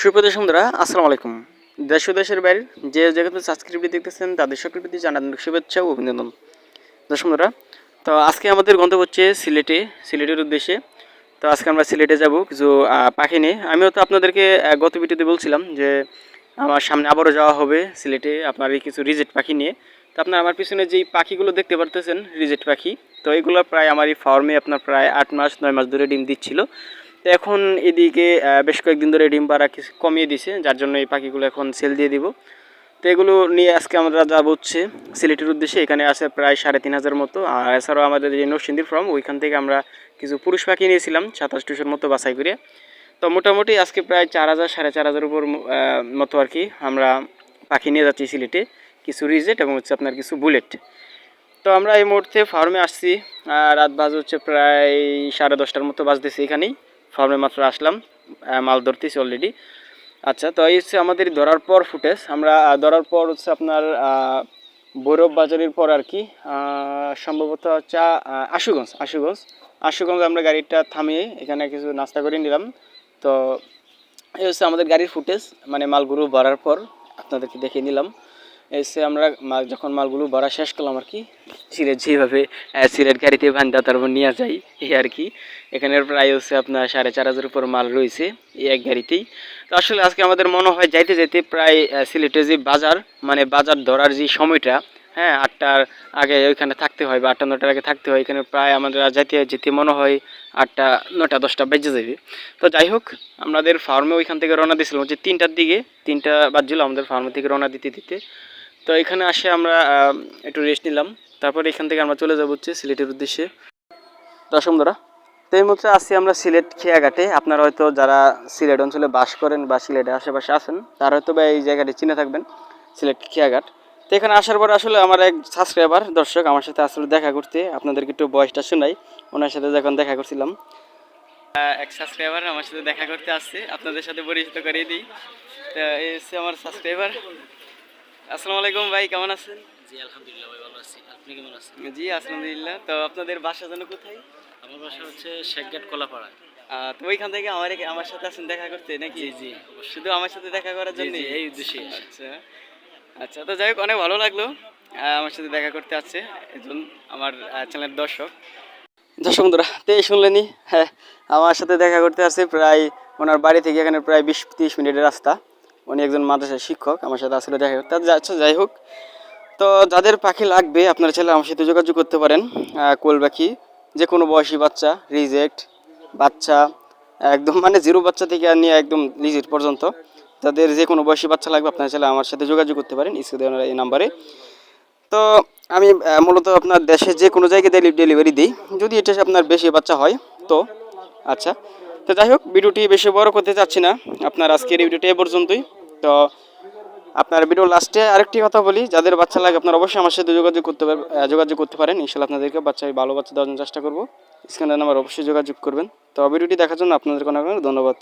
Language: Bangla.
সুপ্রদর্শক বন্ধুরা, আসসালামু আলাইকুম। দেশ ও দেশের বাইরে যে যেখানে সাবস্ক্রিপ্ট দেখতেছেন, তাদের সকল প্রতি জানান শুভেচ্ছা ও অভিনন্দন। দর্শক বন্ধুরা, তো আজকে আমাদের গন্তব্য হচ্ছে সিলেটে, সিলেটের উদ্দেশ্যে। তো আজকে আমরা সিলেটে যাব কিছু পাখি নিয়ে। আমিও তো আপনাদেরকে গত ভিডিওতে বলছিলাম যে, আমার সামনে আবারও যাওয়া হবে সিলেটে আপনার এই কিছু রিজেক্ট পাখি নিয়ে। তো আপনার আমার পিছনে যেই পাখিগুলো দেখতে পারতেছেন রিজেক্ট পাখি, তো এগুলো প্রায় আমার এই ফার্মে আপনার প্রায় আট মাস, নয় মাস ধরে ডিম দিচ্ছিল। তো এখন এদিকে বেশ কয়েকদিন ধরে ডিম পাড়া কিছু কমিয়ে দিছে, যার জন্য এই পাখিগুলো এখন সেল দিয়ে দিব। তো এগুলো নিয়ে আজকে আমরা যাব হচ্ছে সিলেটের উদ্দেশ্যে। এখানে আছে প্রায় সাড়ে তিন হাজার মতো। আর এছাড়াও আমাদের যে নরসিংদীর ফার্ম ওইখান থেকে আমরা কিছু পুরুষ পাখি নিয়েছিলাম, সাতাশ টুসের মতো বাছাই করে। তো মোটামুটি আজকে প্রায় চার হাজার, সাড়ে চার হাজার উপর মতো আর কি আমরা পাখি নিয়ে যাচ্ছি সিলেটে। কিছু রিজেট এবং হচ্ছে আপনার কিছু বুলেট। তো আমরা এই মুহূর্তে ফার্মে আসছি। রাত বাজ হচ্ছে প্রায় সাড়ে দশটার মতো বাজতেছি এখানেই। ফার্মে মাত্র আসলাম মাল ধরতেছি অলরেডি আচ্ছা তো এই হচ্ছে আমাদের ধরার পর ফুটেজ আমরা ধরার পর হচ্ছে আপনার ভৈরব বাজারের পর আর কি সম্ভবত হচ্ছে আশুগঞ্জ আশুগঞ্জ। আশুগঞ্জ আমরা গাড়িটা থামিয়ে এখানে কিছু নাস্তা করে নিলাম। তো এই হচ্ছে আমাদের গাড়ির ফুটেজ মানে মালগুলো ভরার পর আপনাদেরকে দেখিয়ে নিলাম। এসে আমরা মাল যখন মালগুলো ভরা শেষ করলাম আর কি সিলেট যেভাবে সিলেট গাড়িতে বান্ধা তারপর নিয়ে যাই এই আর কি। এখানের প্রায় হচ্ছে আপনার সাড়ে চার হাজার উপর মাল রয়েছে এই এক গাড়িতেই। তো আসলে আজকে আমাদের মনে হয় যাইতে যেতে প্রায় আহ, সিলেটে যে বাজার মানে বাজার ধরার যে সময়টা হ্যাঁ আটটার আগে ওইখানে থাকতে হয় বা আটটা নটার আগে থাকতে হয় এখানে প্রায় আমাদের যাইতে যেতে মনে হয় আটটা নটা দশটা বেজে যাবে। তো যাই হোক আমাদের ফার্মে ওইখান থেকে রওনা দিয়েছিলাম হচ্ছে তিনটার দিকে তিনটা বাজছিল আমাদের ফার্মে থেকে রওনা দিতে দিতে। তো এখানে আসে আমরা একটু রেস্ট নিলাম। তারপর এখান থেকে আমরা চলে যাব হচ্ছে সিলেটের উদ্দেশ্যে। দশম ধরা তো এই মুহূর্তে আসছি আমরা সিলেট খেয়াঘাটে। আপনারা হয়তো যারা সিলেট অঞ্চলে বাস করেন বা সিলেটের আশেপাশে আছেন, তারা হয়তো বা এই জায়গাটি চিনে থাকবেন, সিলেট খেয়াঘাট। তো এখানে আসার পর আসলে আমার এক সাবস্ক্রাইবার দর্শক, আমার সাথে আসলে দেখা করতে। আপনাদেরকে একটু বয়সটা শোনাই। ওনার সাথে যখন দেখা করছিলাম এক সাবস্ক্রাইবার আমার সাথে দেখা করতে আসছে। আপনাদের সাথে পরিচিত করিয়ে দিই। তো এই হচ্ছে আমার সাবস্ক্রাইবার আসসালামু আলাইকুম ভাই কেমন আছেন? জি আলহামদুলিল্লাহ ভাই ভালো আছি। আপনি কেমন আছেন? জি আলহামদুলিল্লাহ। তো আপনাদের বাসা যেন কোথায়? আমার বাসা হচ্ছে শেখগেট কলাপাড়া তো ওইখান থেকে আমার আমার সাথে দেখা করতে নাকি? জি জি শুধু আমার সাথে দেখা করার জন্য? এই উদ্দেশ্যে আচ্ছা আচ্ছা তো যাই হোক অনেক ভালো লাগল আমার সাথে দেখা করতে আসছে একজন আমার চ্যানেলের দর্শক। দর্শক বন্ধুরা তো এই শুনলেনি হ্যাঁ আমার সাথে দেখা করতে আসছে প্রায় ওনার বাড়ি থেকে এখানে প্রায় বিশ তিরিশ মিনিটের রাস্তা। উনি একজন মাদ্রাসার শিক্ষক আমার সাথে আসলে দেখা করতে আচ্ছা, যাই হোক। তো যাদের পাখি লাগবে আপনারা ছেলে আমার সাথে যোগাযোগ করতে পারেন। কোল পাখি যে কোনো বয়সী বাচ্চা রিজেক্ট বাচ্চা একদম মানে জিরো বাচ্চা থেকে নিয়ে একদম রিজেক্ট পর্যন্ত। তাদের যে কোনো বয়সী বাচ্চা লাগবে আপনারা ছেলে আমার সাথে যোগাযোগ করতে পারেন স্ক্রিনে এই নাম্বারে তো আমি মূলত আপনার দেশে যে কোনো জায়গায় ডেলিভারি দিই। যদি এটা আপনার বেশি বাচ্চা হয় তো আচ্ছা। তো যাই হোক, ভিডিওটি বেশি বড় করতে চাচ্ছি না। আপনার আজকের এই ভিডিওটি এ পর্যন্তই। তো আপনার ভিডিও লাস্টে আরেকটি কথা বলি, যাদের বাচ্চা লাগে আপনারা অবশ্যই আমার সাথে যোগাযোগ করতে যোগাযোগ করতে পারেন। ইনশাল্লাহ আপনাদেরকে বাচ্চা ভালো বাচ্চা দেওয়ার জন্য চেষ্টা করব। স্ক্যানের নাম্বার অবশ্যই যোগাযোগ করবেন। তো ভিডিওটি দেখার জন্য আপনাদেরকে অনেক অনেক ধন্যবাদ।